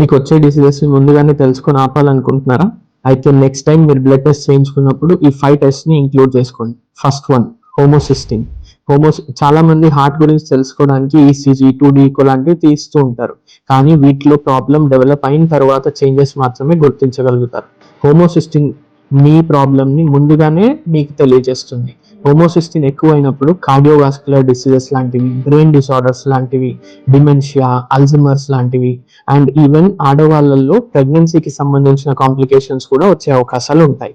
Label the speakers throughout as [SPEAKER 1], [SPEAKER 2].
[SPEAKER 1] మీకు వచ్చే డిసీజెస్ ముందుగానే తెలుసుకొని ఆపాలనుకుంటున్నారా? అయితే నెక్స్ట్ టైం మీరు బ్లడ్ టెస్ట్ చేయించుకున్నప్పుడు ఈ ఫైవ్ టెస్ట్ని ఇంక్లూడ్ చేసుకోండి. ఫస్ట్ వన్ హోమోసిస్టిన్ హోమోస్ చాలా మంది హార్ట్ గురించి తెలుసుకోవడానికి ఈసీజీ టూ డీకో లాంటివి తీస్తూ ఉంటారు. కానీ వీటిలో ప్రాబ్లం డెవలప్ అయిన తర్వాత చేంజెస్ మాత్రమే గుర్తించగలుగుతారు. హోమోసిస్టిన్ మీ ప్రాబ్లమ్ని ముందుగానే మీకు తెలియజేస్తుంది. హోమోసిస్టిన్ ఎక్కువైనప్పుడు కార్డియోవాస్కులర్ డిసీజెస్ లాంటివి బ్రెయిన్ డిసార్డర్స్ లాంటివి డిమెన్షియా అల్జిమర్స్ లాంటివి అండ్ ఈవెన్ ఆడవాళ్ళల్లో ప్రెగ్నెన్సీకి సంబంధించిన కాంప్లికేషన్స్ కూడా వచ్చే అవకాశాలు ఉంటాయి.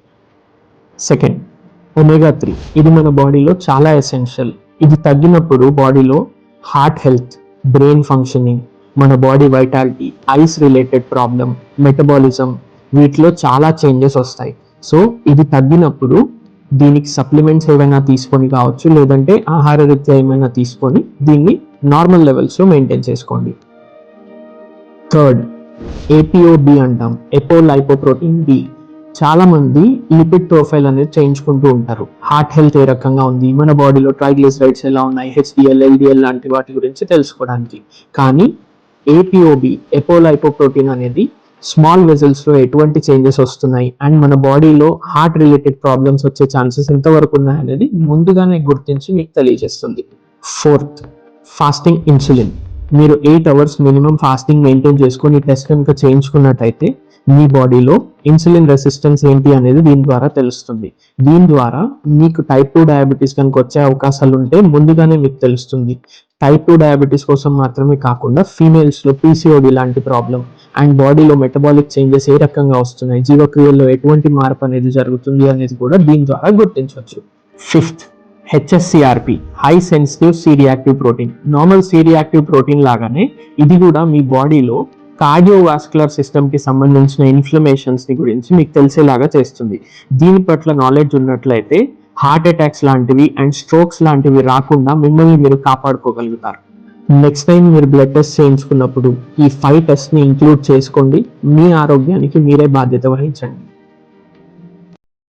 [SPEAKER 1] Second omega three. ఇది మన బాడీలో చాలా ఎసెన్షియల్. ఇది తగ్గినప్పుడు బాడీలో హార్ట్ హెల్త్ బ్రెయిన్ ఫంక్షనింగ్ మన body vitality eyes related problem metabolism వీటిలో చాలా చేంజెస్ వస్తాయి. సో ఇది తగ్గినప్పుడు దీనికి సప్లిమెంట్స్ ఏమైనా తీసుకొని కావచ్చు లేదంటే ఆహార రీత్యా ఏమైనా తీసుకొని దీన్ని నార్మల్ లెవెల్స్లో మెయింటైన్ చేసుకోండి. థర్డ్ ఏపీఓబి అంటాం. ఎపో లైపోప్రోటీన్ బి చాలామంది లిపిడ్ ప్రొఫైల్ అనేది చేయించుకుంటూ ఉంటారు. హార్ట్ హెల్త్ ఏ రకంగా ఉంది మన బాడీలో ట్రైగ్లిసరైడ్స్ ఎలా ఉన్నాయి హెచ్డిఎల్ ఎల్డిఎల్ లాంటి వాటి గురించి తెలుసుకోవడానికి. కానీ ఏపీఓబి ఎపోలైపోప్రోటీన్ అనేది స్మాల్ వెజల్స్లో ఎటువంటి చేంజెస్ వస్తున్నాయి? అండ్ మన బాడీలో హార్ట్ రిలేటెడ్ ప్రాబ్లమ్స్ వచ్చే ఛాన్సెస్ ఎంతవరకు ఉన్నాయి అనేది ముందుగానే గుర్తించి మీకు తెలియజేస్తుంది. ఫోర్త్ ఫాస్టింగ్ ఇన్సులిన్ మీరు eight hours minimum fasting maintain చేసుకొని టెస్ట్ కనుక చేయించుకున్నట్టయితే మీ బాడీలో ఇన్సులిన్ రెసిస్టెన్స్ ఏంటి అనేది దీని ద్వారా తెలుస్తుంది. దీని ద్వారా మీకు టైప్ టూ డయాబెటీస్ కనుక వచ్చే అవకాశాలు ఉంటే ముందుగానే మీకు తెలుస్తుంది. టైప్ టూ డయాబెటీస్ కోసం మాత్రమే కాకుండా ఫీమేల్స్లో పీసీఓడి లాంటి ప్రాబ్లం అండ్ బాడీలో మెటబాలిక్ చేంజెస్ ఏ రకంగా వస్తున్నాయి జీవక్రియల్లో ఎటువంటి మార్పు అనేది జరుగుతుంది అనేది కూడా దీని ద్వారా గుర్తించవచ్చు. Fifth HSCRP high sensitive C reactive protein normal C reactive protein లాగానే ఇది కూడా మీ బాడీలో కార్డియోవాస్కులర్ సిస్టమ్కి సంబంధించిన ఇన్ఫ్లమేషన్స్ని గురించి మీకు తెలిసేలాగా చేస్తుంది. దీని పట్ల నాలెడ్జ్ ఉన్నట్లయితే హార్ట్ అటాక్స్ లాంటివి అండ్ స్ట్రోక్స్ లాంటివి రాకుండా మిమ్మల్ని మీరు కాపాడుకోగలుగుతారు. నెక్స్ట్ టైం మీరు బ్లడ్ టెస్ట్ చేయించుకున్నప్పుడు ఈ ఫైవ్ టెస్ట్ని ఇంక్లూడ్ చేసుకోండి. మీ ఆరోగ్యానికి మీరే బాధ్యత వహించండి.